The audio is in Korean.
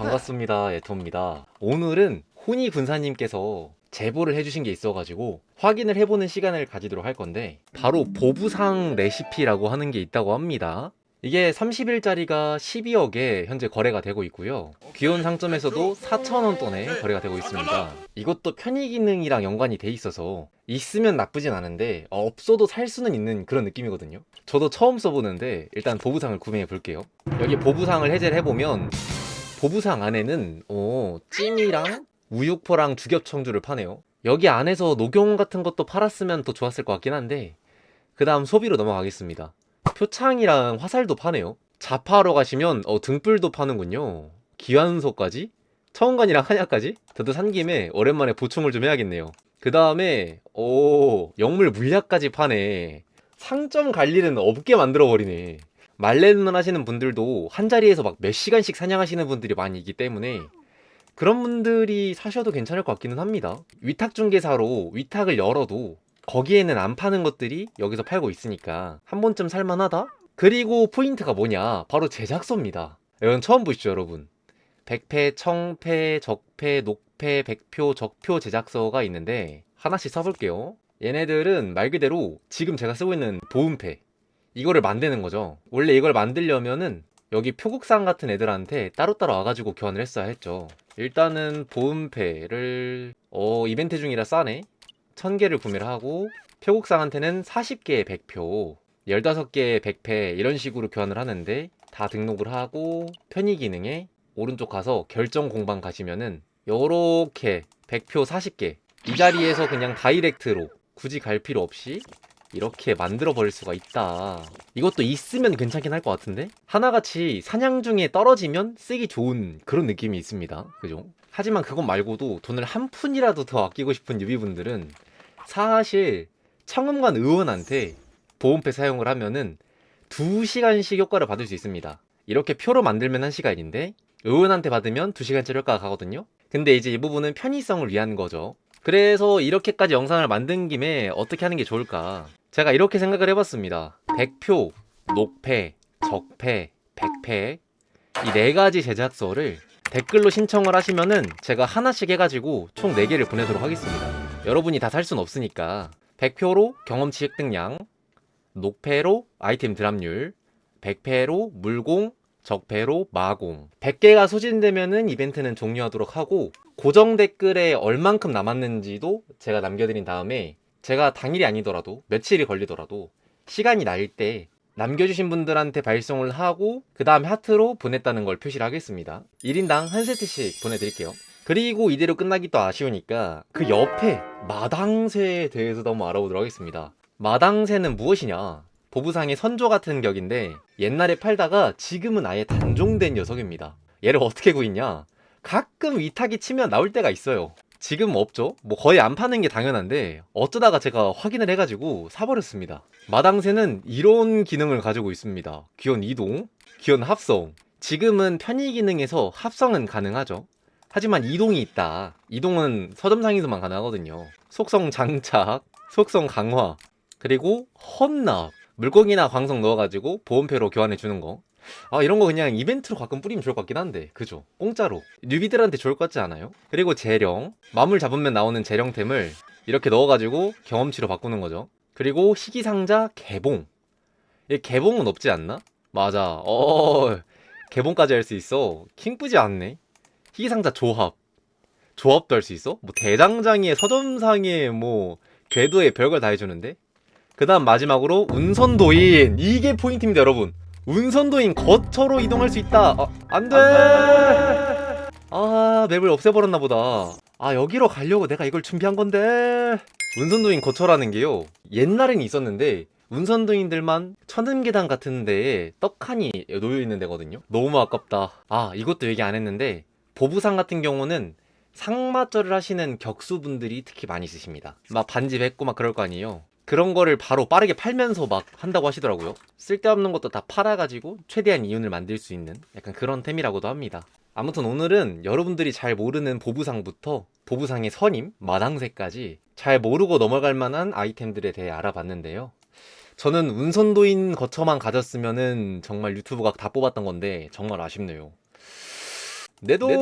반갑습니다. 에토입니다. 오늘은 호니 군사님께서 제보를 해주신 게 있어가지고 확인을 해보는 시간을 가지도록 할 건데 바로 보부상 레시피라고 하는 게 있다고 합니다. 이게 30일짜리가 12억에 현재 거래가 되고 있고요. 귀여운 상점에서도 4,000원 돈에 거래가 되고 있습니다. 이것도 편의 기능이랑 연관이 돼 있어서 있으면 나쁘진 않은데 어, 없어도 살 수는 있는 그런 느낌이거든요. 저도 처음 써보는데 일단 보부상을 구매해 볼게요. 여기 보부상을 해제를 해보면 보부상 안에는 어, 찜이랑 우육포랑 주겹청주를 파네요. 여기 안에서 녹용 같은 것도 팔았으면 더 좋았을 것 같긴 한데 그 다음 소비로 넘어가겠습니다. 표창이랑 화살도 파네요. 자파하러 가시면 어, 등불도 파는군요. 기완소까지? 청원관이랑 한약까지? 저도 산 김에 오랜만에 보충을 좀 해야겠네요. 그 다음에 오 영물 물약까지 파네. 상점 갈 일은 없게 만들어버리네. 말레는 하시는 분들도 한 자리에서 막 몇 시간씩 사냥하시는 분들이 많이 있기 때문에 그런 분들이 사셔도 괜찮을 것 같기는 합니다. 위탁 중개사로 위탁을 열어도 거기에는 안 파는 것들이 여기서 팔고 있으니까 한 번쯤 살만하다? 그리고 포인트가 뭐냐? 바로 제작소입니다. 이건 처음 보시죠, 여러분. 백패, 청패, 적패, 녹패, 백표, 적표 제작소가 있는데 하나씩 써볼게요. 얘네들은 말 그대로 지금 제가 쓰고 있는 보음패 이거를 만드는 거죠. 원래 이걸 만들려면은 여기 표국상 같은 애들한테 따로따로 와가지고 교환을 했어야 했죠. 일단은 보음패를 어 이벤트 중이라 싸네. 1000개를 구매를 하고 표국상한테는 40개의 100표, 15개의 100패 이런 식으로 교환을 하는데 다 등록을 하고 편의 기능에 오른쪽 가서 결정 공방 가시면은 요렇게 100표 40개 이 자리에서 그냥 다이렉트로 굳이 갈 필요 없이 이렇게 만들어 버릴 수가 있다. 이것도 있으면 괜찮긴 할 것 같은데? 하나같이 사냥 중에 떨어지면 쓰기 좋은 그런 느낌이 있습니다. 그죠? 하지만 그것 말고도 돈을 한 푼이라도 더 아끼고 싶은 유비분들은 사실 청음관 의원한테 보험패 사용을 하면은 2시간씩 효과를 받을 수 있습니다. 이렇게 표로 만들면 1시간인데 의원한테 받으면 2시간짜리 효과가 가거든요. 근데 이제 이 부분은 편의성을 위한 거죠. 그래서 이렇게까지 영상을 만든 김에 어떻게 하는 게 좋을까? 제가 이렇게 생각을 해봤습니다. 백표, 녹패, 적패, 백패 이 네 가지 제작서를 댓글로 신청을 하시면은 제가 하나씩 해가지고 총 4개를 보내도록 하겠습니다. 여러분이 다 살 순 없으니까 100표로 경험치 획득량, 녹패로 아이템 드랍률, 100패로 물공, 적패로 마공. 100개가 소진되면은 이벤트는 종료하도록 하고 고정 댓글에 얼만큼 남았는지도 제가 남겨드린 다음에 제가 당일이 아니더라도 며칠이 걸리더라도 시간이 날 때 남겨주신 분들한테 발송을 하고 그 다음 하트로 보냈다는 걸 표시를 하겠습니다. 1인당 한 세트씩 보내드릴게요. 그리고 이대로 끝나기 또 아쉬우니까 그 옆에 마당새에 대해서도 한번 알아보도록 하겠습니다. 마당새는 무엇이냐? 보부상의 선조 같은 격인데 옛날에 팔다가 지금은 아예 단종된 녀석입니다. 얘를 어떻게 구했냐? 가끔 위탁이 치면 나올 때가 있어요. 지금 없죠? 뭐 거의 안 파는 게 당연한데 어쩌다가 제가 확인을 해가지고 사버렸습니다. 마당새는 이런 기능을 가지고 있습니다. 귀여운 이동, 귀여운 합성. 지금은 편의 기능에서 합성은 가능하죠. 하지만 이동이 있다. 이동은 서점상에서만 가능하거든요. 속성 장착, 속성 강화, 그리고 헌납. 물고기나 광석 넣어가지고 보온패로 교환해 주는 거. 아 이런 거 그냥 이벤트로 가끔 뿌리면 좋을 것 같긴 한데. 그죠? 공짜로. 뉴비들한테 좋을 것 같지 않아요? 그리고 재령. 마물 잡으면 나오는 재령템을 이렇게 넣어가지고 경험치로 바꾸는 거죠. 그리고 희귀상자 개봉. 이 개봉은 없지 않나? 맞아. 어 개봉까지 할 수 있어. 킹쁘지 않네. 희귀상자 조합. 조합도 할 수 있어? 뭐 대장장이의 서점상의 뭐 궤도에 별걸 다 해주는데? 그 다음 마지막으로 운선도인. 이게 포인트입니다 여러분 운선도인 거처로 이동할 수 있다. 아, 안 돼. 아, 맵을 없애버렸나 보다. 아, 여기로 가려고 내가 이걸 준비한 건데. 운선도인 거처라는 게요. 옛날엔 있었는데 운선도인들만 천음계단 같은 데에 떡하니 놓여 있는 데거든요. 너무 아깝다. 아, 이것도 얘기 안 했는데 보부상 같은 경우는 상마절을 하시는 격수분들이 특히 많이 쓰십니다. 막 반집했고 막 그럴 거 아니에요. 그런 거를 바로 빠르게 팔면서 막 한다고 하시더라고요. 쓸데없는 것도 다 팔아가지고 최대한 이윤을 만들 수 있는 약간 그런 템이라고도 합니다. 아무튼 오늘은 여러분들이 잘 모르는 보부상부터 보부상의 선임, 마당새까지 잘 모르고 넘어갈 만한 아이템들에 대해 알아봤는데요. 저는 운선도인 거처만 가졌으면은 정말 유튜브가 다 뽑았던 건데 정말 아쉽네요. 내 돈